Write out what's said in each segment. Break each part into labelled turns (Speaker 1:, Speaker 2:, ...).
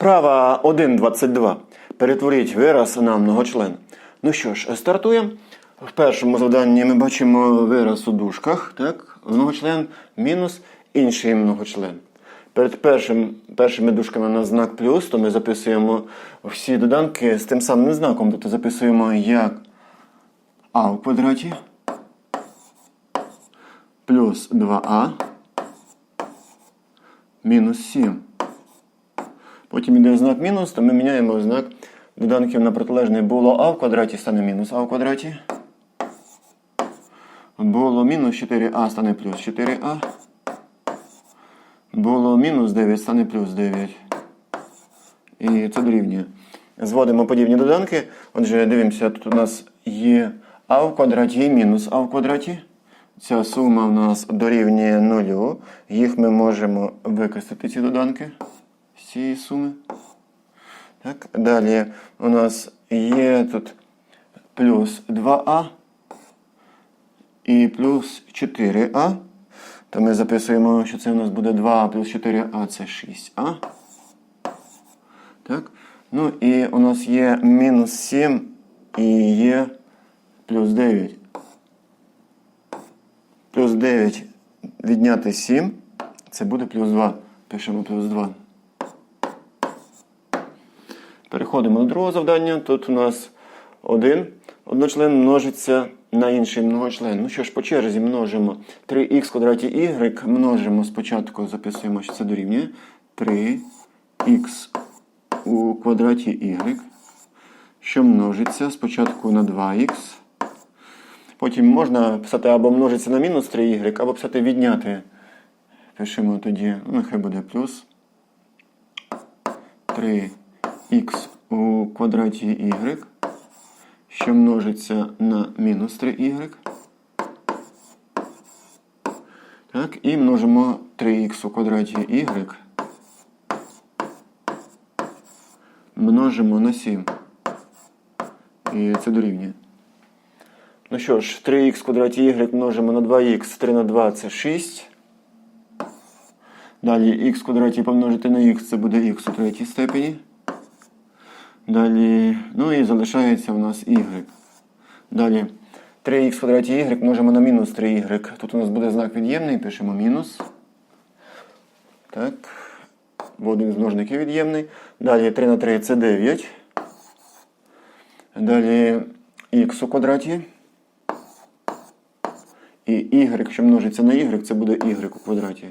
Speaker 1: Права 1.22. Перетворіть вираз на многочлен. Ну що ж, стартуємо. В першому завданні ми бачимо вираз у дужках, так? Многочлен мінус інший многочлен. Перед першим, першими дужками на знак плюс, то ми записуємо всі доданки з тим самим знаком. Тобто записуємо як а в квадраті плюс 2а мінус 7. Потім йде знак мінус, то ми міняємо знак доданків на протилежний. Було а в квадраті стане мінус а в квадраті. Було мінус 4а стане плюс 4а. Було мінус 9 стане плюс 9. І це дорівнює. Зводимо подібні доданки. Отже, дивимося, тут у нас є а в квадраті і мінус а в квадраті. Ця сума у нас дорівнює нулю. Їх ми можемо використати ці доданки цієї суми. Так, Далі у нас є тут плюс 2а і плюс 4а. То ми записуємо, що це у нас буде 2 плюс 4а це 6а. Так. Ну і у нас є мінус 7 і є плюс 9. Плюс 9 відняти 7. Це буде плюс 2. Пишемо плюс 2. Переходимо до другого завдання. Тут у нас один одночлен множиться на інший многочлен. Ну що ж, по черзі множимо 3х в квадраті y, множимо спочатку, записуємо, що це дорівнює 3х у квадраті y, що множиться спочатку на 2х. Потім можна писати або множиться на мінус 3y, або писати відняти. Пишемо тоді, ну, нехай буде плюс 3х у квадраті y, що множиться на мінус 3y. Так, і множимо 3х у квадраті y. Множимо на 7. І це дорівнює. Ну що ж, 3х в квадраті y множимо на 2х, 3 на 2 це 6. Далі х квадраті помножити на х це буде х у третій степені. Далі, ну і залишається у нас y. Далі 3х в квадраті y множимо на мінус 3y. Тут у нас буде знак від'ємний, пишемо мінус. Так. В один з множників від'ємний. Далі 3 на 3 це 9. Далі х у квадраті. І y, що множиться на y, це буде y у квадраті.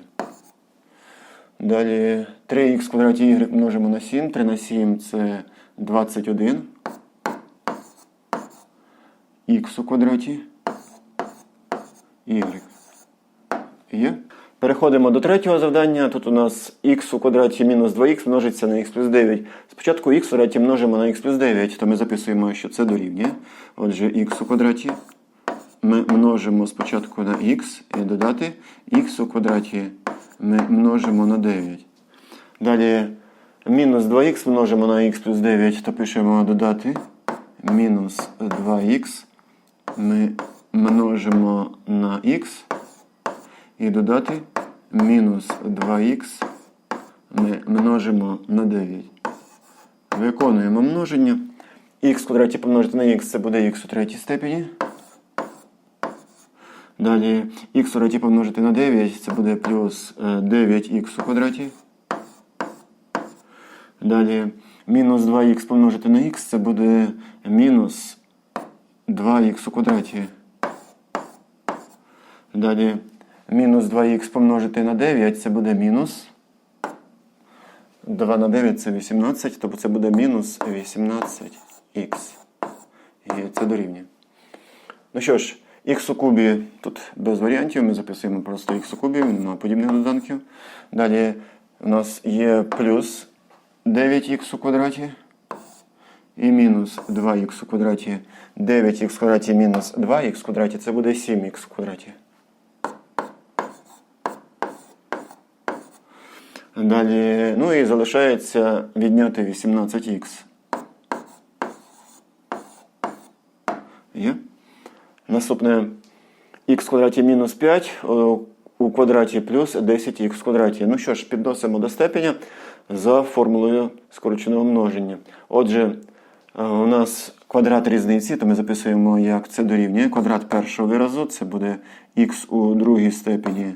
Speaker 1: Далі 3х в квадраті y множимо на 7. 3 на 7 це 21. Х у квадраті. Y. Переходимо до третього завдання. Тут у нас х у квадраті мінус 2х множиться на х плюс 9. Спочатку х в квадраті множимо на х плюс 9, то ми записуємо, що це дорівнює. Отже, х у квадраті ми множимо спочатку на х і додати х у квадраті ми множимо на 9. Далі мінус 2х множимо на х плюс 9, то пишемо додати мінус 2х ми множимо на х і додати мінус 2х ми множимо на 9. Виконуємо множення. х квадраті помножити на х це буде х у третій степені. Далі х в квадраті помножити на 9, це буде плюс 9х у квадраті. Далі мінус 2х помножити на х, це буде мінус 2х у квадраті. Далі мінус 2х помножити на 9, це буде мінус. 2 на 9 це 18, тобто це буде мінус 18х. І це дорівнює. Ну що ж, х у кубі тут без варіантів, ми записуємо просто х у кубі, немає подібних доданків. Далі у нас є плюс 9х у квадраті і мінус 2х у квадраті. 9х в квадраті мінус 2х в квадраті це буде 7х в квадраті. Далі, ну і залишається відняти 18х. Є? Наступне х квадраті мінус 5 у квадраті плюс 10х в квадраті. Ну що ж, підносимо до степеня. За формулою скороченого множення. Отже, е, у нас квадрат різниці, то ми записуємо, як це дорівнює. Квадрат першого виразу це буде х у другій степені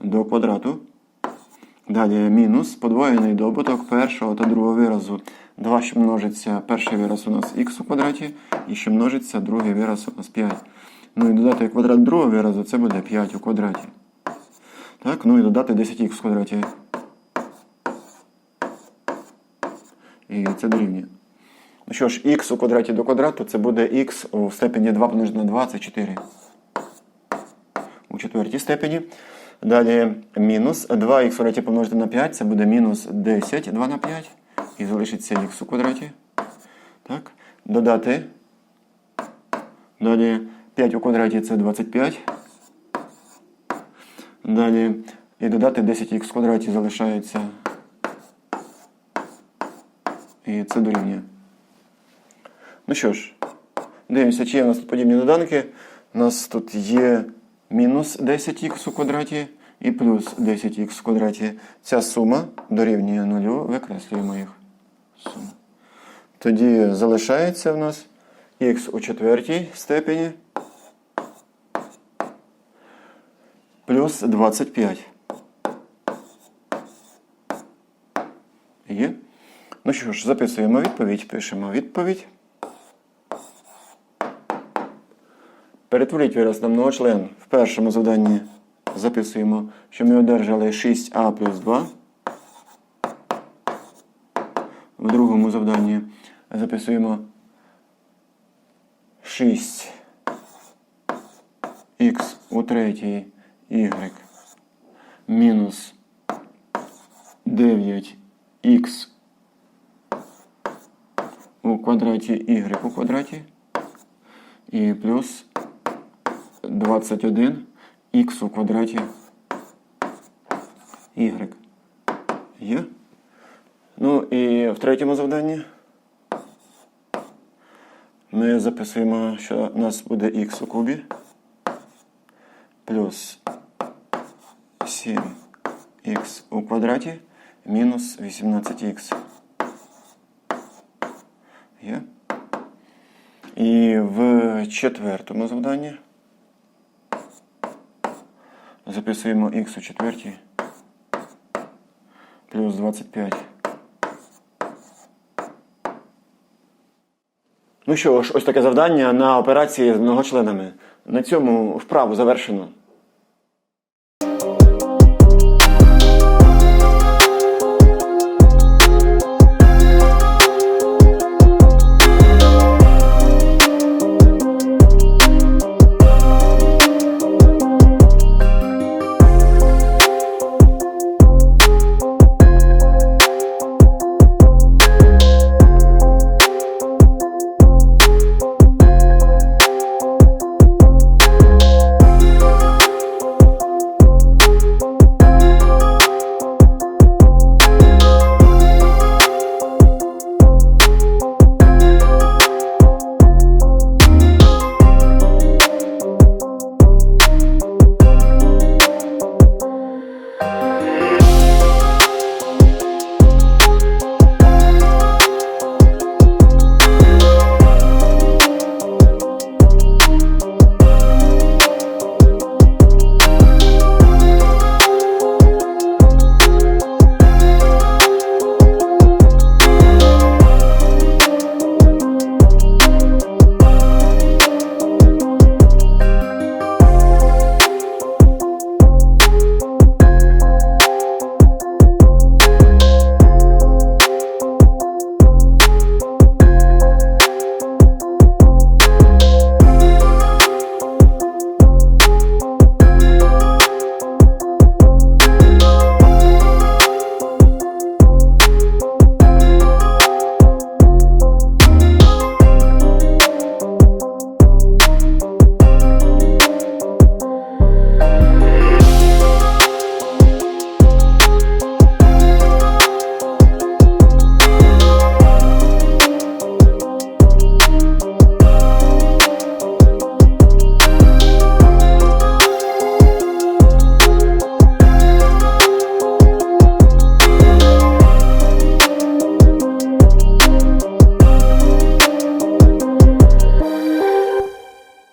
Speaker 1: до квадрату. Далі мінус подвоєний добуток першого та другого виразу. 2, що множиться, перший вираз у нас х у квадраті, і що множиться, другий вираз у нас 5. Ну і додати квадрат другого виразу, це буде 5 у квадраті. Так, ну і додати 10х в квадраті. І це дорівнює. Ну що ж, х у квадраті до квадрату це буде х у степені 2 помножити на 2, це 4. У четвертій степені. Далі мінус 2х в квадраті помножити на 5, це буде мінус 10, 2 на 5. І залишиться х у квадраті. Так. Додати. Далі 5 у квадраті це 25. Далі і додати 10х в квадраті залишається. І це дорівнює. Ну що ж, дивимося, чи є у нас тут подібні доданки. У нас тут є мінус 10х у квадраті і плюс 10х в квадраті. Ця сума дорівнює нулю, викреслюємо їх. Сума. Тоді залишається в нас х у четвертій степені плюс 25. Є? Ну що ж, записуємо відповідь, пишемо відповідь. Перетворіть вираз на многочлен. В першому завданні записуємо, що ми одержали 6а плюс 2. В другому завданні записуємо 6х у третій y мінус 9х у квадраті y у квадраті і плюс 21 х у квадраті y. Є? Ну і в третьому завданні ми записуємо, що у нас буде х у кубі плюс 7х у квадраті мінус 18х. Є? І в четвертому завданні записуємо х у четвертій плюс 25. Ну що ж, ось таке завдання на операції з многочленами. На цьому вправу завершено.